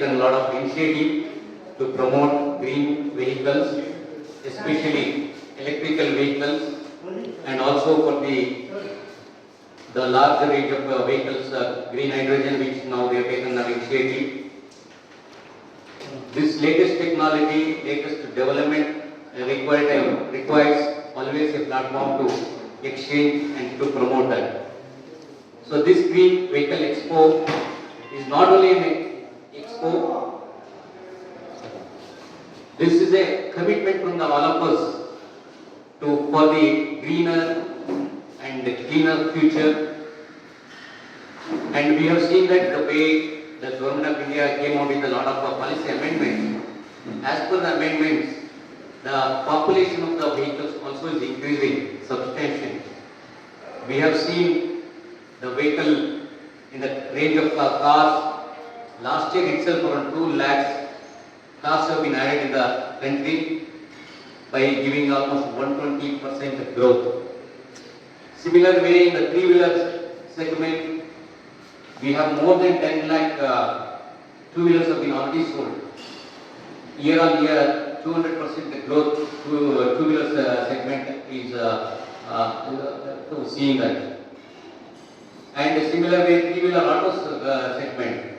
taken a lot of initiative to promote green vehicles, especially electrical vehicles, and also for the the larger range of uh, vehicles, uh, green hydrogen, which now they have taken an initiative. This latest technology, latest development uh, required, requires always a platform to exchange and to promote that. So this Green Vehicle Expo is not only an expo, this is a commitment from the all of us to for the greener and the cleaner future. And we have seen that the way the government of India came out with a lot of uh, policy amendments. As per the amendments, the population of the vehicles also is increasing substantially. We have seen the vehicle in the range of uh, cars. Last year itself around 2 lakhs cars have been added in the country by giving almost 120% growth. Similar way in the three-wheeler segment, we have more than 10 lakh uh, two-wheelers have been already sold. Year on year, 200% growth to uh, two-wheelers uh, segment is uh, uh, seeing that. And similar way, three-wheeler autos uh, segment,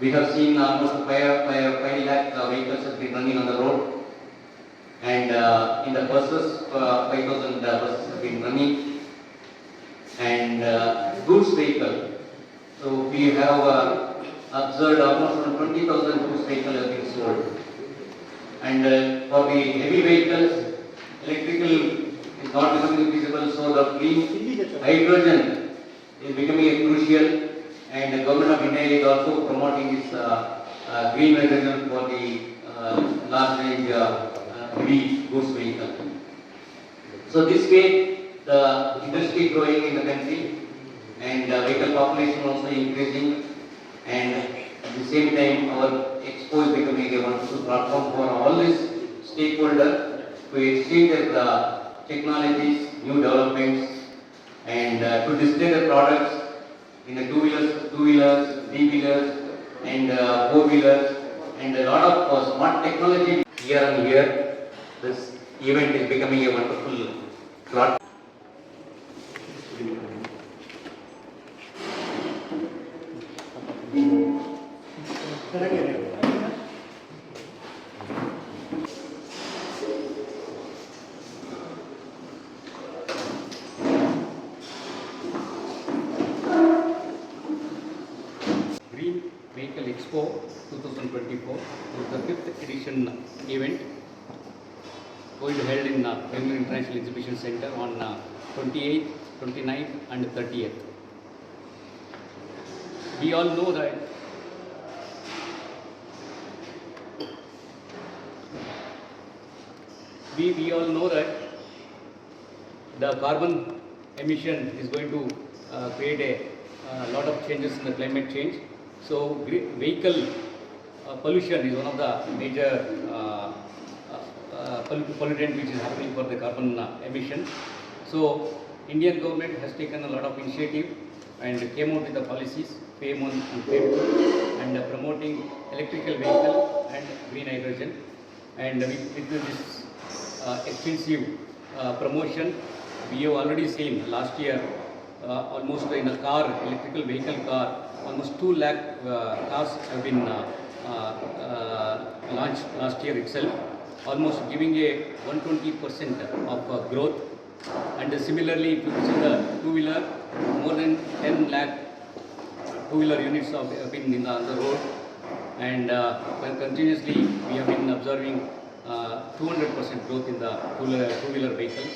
we have seen almost 5, 5, 5 lakh uh, vehicles have been running on the road. And uh, in the buses, uh, 5,000 uh, buses have been running. And uh, goods vehicle, so we have uh, observed almost around 20,000 goods vehicle have been sold. And uh, for the heavy vehicles, electrical is not becoming feasible, so the clean hydrogen is becoming a crucial. And the government of India is also promoting this uh, uh, green hydrogen for the uh, large range heavy goods vehicle. So this way, the industry growing in the country and the vehicle population also increasing and at the same time our expo is becoming a wonderful platform for all these stakeholders to exchange uh, technologies, new developments and uh, to display the products in the two-wheelers, two-wheelers, three-wheelers and uh, four-wheelers and a lot of uh, smart technology year on year. This event is becoming a wonderful platform. Edition event going to held in uh, International Exhibition Center on uh, 28th, 29th and 30th. We all know that we, we all know that the carbon emission is going to uh, create a uh, lot of changes in the climate change. So vehicle pollution is one of the major uh, uh, uh, pollutant which is happening for the carbon uh, emission. So Indian government has taken a lot of initiative and came out with the policies, FAME 1 and FAME 2 and uh, promoting electrical vehicle and green hydrogen. And with, this uh, extensive uh, promotion. We have already seen last year uh, almost in a car, electrical vehicle car, almost 2 lakh uh, cars have been uh, uh, uh, launched last year itself, almost giving a 120% of uh, growth. And similarly, if you see the two-wheeler, more than 10 lakh two-wheeler units have been in the, on the road. And uh, con- continuously we have been observing uh, 200% growth in the two-wheeler vehicles.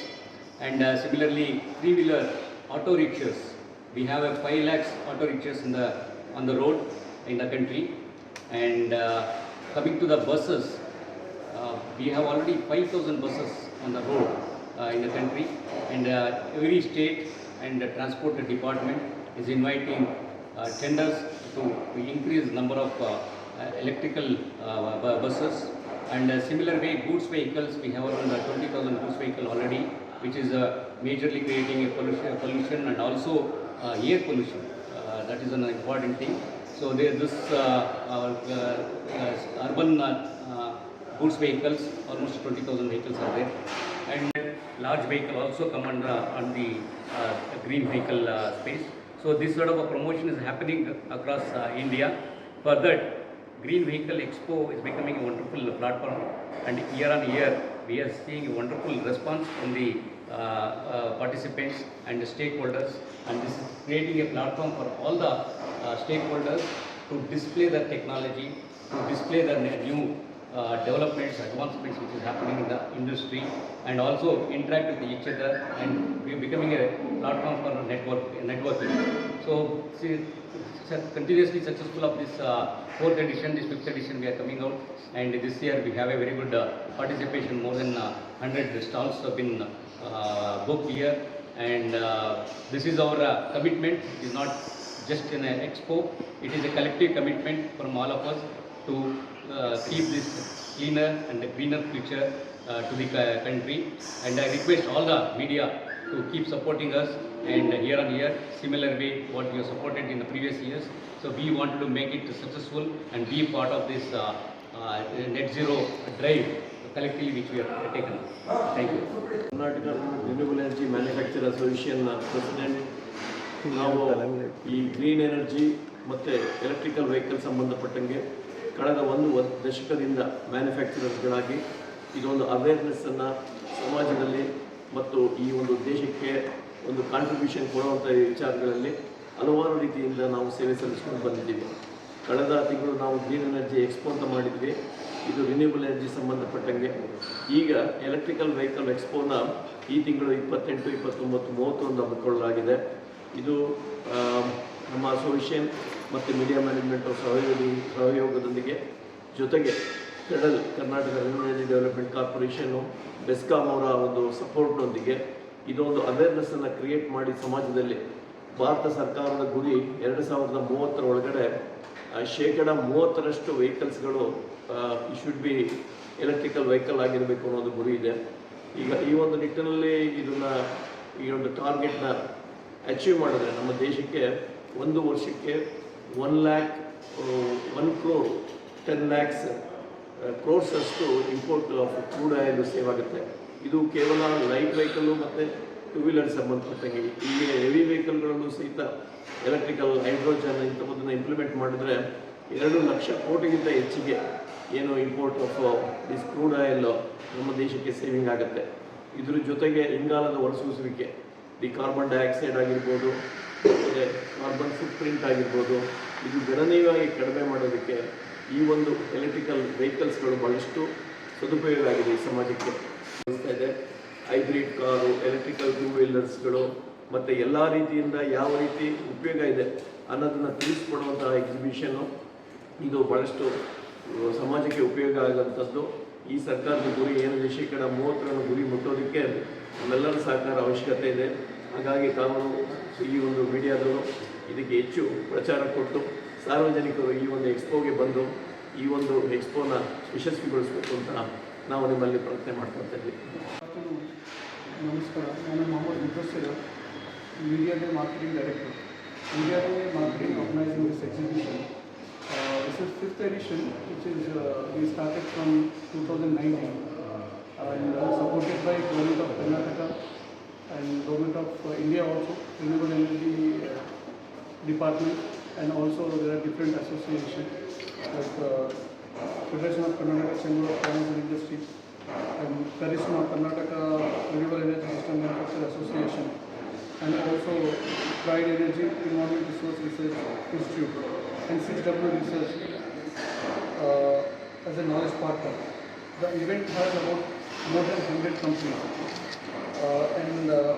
And uh, similarly three-wheeler auto rickshaws. We have a 5 lakhs auto rickshaws in the on the road in the country and uh, coming to the buses uh, we have already 5000 buses on the road uh, in the country. And every state and transport department is inviting tenders to increase number of electrical buses. And uh, similar way goods vehicles we have around uh, 20000 goods vehicle already which is uh, majorly creating a pollution, pollution and also uh, air pollution. Uh, that is an important thing So there this uh, uh, uh, urban goods vehicles, almost 20,000 vehicles are there, and large vehicle also come under on the green vehicle space. So this sort of a promotion is happening across India. For that, Green Vehicle Expo is becoming a wonderful platform, and year on year we are seeing a wonderful response from the uh, uh, participants and the stakeholders, and this is creating a platform for all the stakeholders to display their technology, to display their new uh, developments, advancements which is happening in the industry, and also interact with each other, and we are becoming a platform for network networking. So, see, continuously successful of this uh, fourth edition, this fifth edition we are coming out, and this year we have a very good uh, participation. More than uh, 100 stalls have been uh, booked here, and uh, this is our uh, commitment. It is not just an expo. It is a collective commitment from all of us to uh, keep this cleaner and greener future uh, to the country. And I request all the media to keep supporting us and year on year, similar way what you supported in the previous years. So we want to make it successful and be part of this uh, uh, net zero drive collectively which we have taken. Thank you. Karnataka Renewable Energy Manufacturer Association uh, President ನಾವು ಈ green energy ಮತ್ತು electrical vehicle ಸಂಬಂಧಪಟ್ಟಂಗೆ ಕಳೆದ ಒಂದು ದಶಕದಿಂದ ಮ್ಯಾನುಫ್ಯಾಕ್ಚರರ್ಸ್ಗಳಾಗಿ ಇದೊಂದು ಅವೇರ್ನೆಸ್ಸನ್ನು ಸಮಾಜದಲ್ಲಿ ಮತ್ತು ಈ ಒಂದು ದೇಶಕ್ಕೆ ಒಂದು ಕಾಂಟ್ರಿಬ್ಯೂಷನ್ ಕೊಡುವಂಥ ವಿಚಾರಗಳಲ್ಲಿ ಹಲವಾರು ರೀತಿಯಿಂದ ನಾವು ಸೇವೆ ಸಲ್ಲಿಸ್ಕೊಂಡು ಬಂದಿದ್ದೀವಿ. ಕಳೆದ ತಿಂಗಳು ನಾವು ಗ್ರೀನ್ ಎನರ್ಜಿ ಎಕ್ಸ್ಪೋ ಅಂತ ಮಾಡಿದ್ವಿ. ಇದು ರಿನ್ಯೂಬಲ್ ಎನರ್ಜಿ ಸಂಬಂಧಪಟ್ಟಂಗೆ. ಈಗ ಎಲೆಕ್ಟ್ರಿಕಲ್ ವೆಹಿಕಲ್ ಎಕ್ಸ್ಪೋನ ಈ ತಿಂಗಳು ಇಪ್ಪತ್ತೆಂಟು ಇಪ್ಪತ್ತೊಂಬತ್ತು ಮೂವತ್ತೊಂದು ಹಮ್ಮಿಕೊಳ್ಳಲಾಗಿದೆ. ಇದು ನಮ್ಮ ಅಸೋಸಿಯೇಷನ್ ಮತ್ತು ಮೀಡಿಯಾ ಮ್ಯಾನೇಜ್ಮೆಂಟ್ ಸಹಯೋಗಿ, ಸಹಯೋಗದೊಂದಿಗೆ ಜೊತೆಗೆ federal Karnataka revenue development corporation BESCOM ಅವರ ಒಂದು ಸಪೋರ್ಟ್ನೊಂದಿಗೆ ಇದೊಂದು ಅವೇರ್ನೆಸ್ಸನ್ನು ಕ್ರಿಯೇಟ್ ಮಾಡಿ ಸಮಾಜದಲ್ಲಿ ಭಾರತ ಸರ್ಕಾರದ ಗುರಿ ಎರಡು ಸಾವಿರದ ಮೂವತ್ತರ ಒಳಗಡೆ ಶೇಕಡ ಮೂವತ್ತರಷ್ಟು ವೆಹಿಕಲ್ಸ್ಗಳು ಶುಡ್ ಬಿ ಎಲೆಕ್ಟ್ರಿಕಲ್ ವೆಹಿಕಲ್ ಆಗಿರಬೇಕು ಅನ್ನೋದು ಗುರಿ ಇದೆ. ಈಗ ಈ ಒಂದು ನಿಟ್ಟಿನಲ್ಲಿ ಇದನ್ನು, ಈ ಒಂದು ಟಾರ್ಗೆಟ್ನ ಅಚೀವ್ ಮಾಡಿದ್ರೆ ನಮ್ಮ ದೇಶಕ್ಕೆ ಒಂದು ವರ್ಷಕ್ಕೆ one lakh one crore ten lakhs crores ಅಷ್ಟು import of crude oil save ಆಗುತ್ತೆ. ಇದು ಕೇವಲ ಲೈಟ್ ವೆಹಿಕಲ್ಲು ಮತ್ತು ಟೂ ವೀಲರ್ ಸಂಬಂಧಪಟ್ಟಂಗೆ. ಹೀಗೆ ಹೆವಿ ವೆಹಿಕಲ್ಗಳನ್ನು ಸಹಿತ ಎಲೆಕ್ಟ್ರಿಕಲ್ ಹೈಡ್ರೋಜನ್ ಇಂಥದ್ದನ್ನು ಇಂಪ್ಲಿಮೆಂಟ್ ಮಾಡಿದ್ರೆ ಎರಡು ಲಕ್ಷ ಕೋಟಿಗಿಂತ ಹೆಚ್ಚಿಗೆ ಏನು import of this crude oil ನಮ್ಮ ದೇಶಕ್ಕೆ ಸೇವಿಂಗ್ ಆಗುತ್ತೆ. ಇದ್ರ ಜೊತೆಗೆ ಇಂಗಾಲದ ಹೊರಸೂಸುವಿಕೆ. ದಿ ಕಾರ್ಬನ್ ಡೈಆಕ್ಸೈಡ್ ಆಗಿರ್ಬೋದು, ಮತ್ತು ಕಾರ್ಬನ್ ಫುಟ್ ಪ್ರಿಂಟ್ ಆಗಿರ್ಬೋದು, ಇದು ಗಣನೀಯವಾಗಿ ಕಡಿಮೆ ಮಾಡೋದಕ್ಕೆ ಈ ಒಂದು ಎಲೆಕ್ಟ್ರಿಕಲ್ ವೆಹಿಕಲ್ಸ್ಗಳು ಬಹಳಷ್ಟು ಸದುಪಯೋಗ ಆಗಿದೆ ಈ ಸಮಾಜಕ್ಕೆ. ಇದೆ. ಹೈಬ್ರಿಡ್ ಕಾರು ಎಲೆಕ್ಟ್ರಿಕಲ್ ಟೂ ವೀಲರ್ಸ್ಗಳು ಮತ್ತು ಎಲ್ಲ ರೀತಿಯಿಂದ ಯಾವ ರೀತಿ ಉಪಯೋಗ ಇದೆ ಅನ್ನೋದನ್ನು ತಿಳಿಸ್ಕೊಡುವಂತಹ ಎಕ್ಸಿಬಿಷನ್ನು ಇದು ಭಾಳಷ್ಟು ಸಮಾಜಕ್ಕೆ ಉಪಯೋಗ ಆಗುವಂಥದ್ದು ಈ ಸರ್ಕಾರದ ಗುರಿ ಏನಿದೆ ಶೇಕಡ ಮೂವತ್ತರನ್ನು ಗುರಿ ಮುಟ್ಟೋದಕ್ಕೆ ನಮ್ಮೆಲ್ಲರ ಸಹಕಾರ ಅವಶ್ಯಕತೆ ಇದೆ. ಹಾಗಾಗಿ ತಾವು ಈ ಒಂದು ಮೀಡಿಯಾದವರು ಇದಕ್ಕೆ ಹೆಚ್ಚು ಪ್ರಚಾರ ಕೊಟ್ಟು ಸಾರ್ವಜನಿಕರು ಈ ಒಂದು ಎಕ್ಸ್ಪೋಗೆ ಬಂದು ಈ ಒಂದು ಎಕ್ಸ್ಪೋನ ಯಶಸ್ವಿಗೊಳಿಸಬೇಕು ಅಂತ ನಾವು ನಿಮ್ಮಲ್ಲಿ ಪ್ರಾರ್ಥನೆ ಮಾಡ್ಕೊಳ್ತಾ ಇದ್ದೀವಿ. ನಮಸ್ಕಾರ. ನಾನು Mohammed Mudassar media day marketing director media day marketing organising this exhibition this is fifth edition which is we started from two thousand nineteen and uh, supported by government of Karnataka. And government of uh, India also, renewable energy uh, department and also there are different associations like uh, Federation of Karnataka Chamber of Commerce and Industry and Karisma Karnataka Renewable Energy System Manufacturer Association and also Pride Energy Environment Resource Research Institute and 6W Research uh, as a knowledge partner. The event has about more than 100 companies and uh,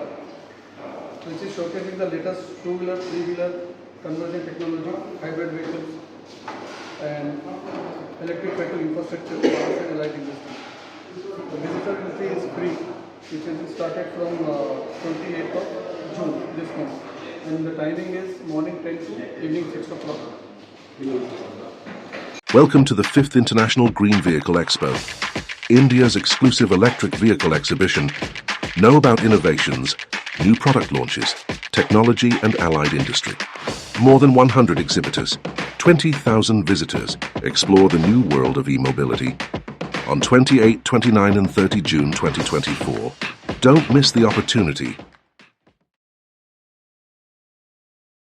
which is showcasing the latest two-wheeler, three-wheeler conversion technology, hybrid vehicles and electric vehicle infrastructure for and light industry. The visitor entry is free, which is started from uh, 28th of June this month. And the timing is morning 10 to evening 6 o'clock. Welcome to the 5th International Green Vehicle Expo, India's exclusive electric vehicle exhibition. Know about innovations, new product launches, technology, and allied industry. More than 100 exhibitors, 20,000 visitors explore the new world of e-mobility on 28, 29 and 30 June 2024. Don't miss the opportunity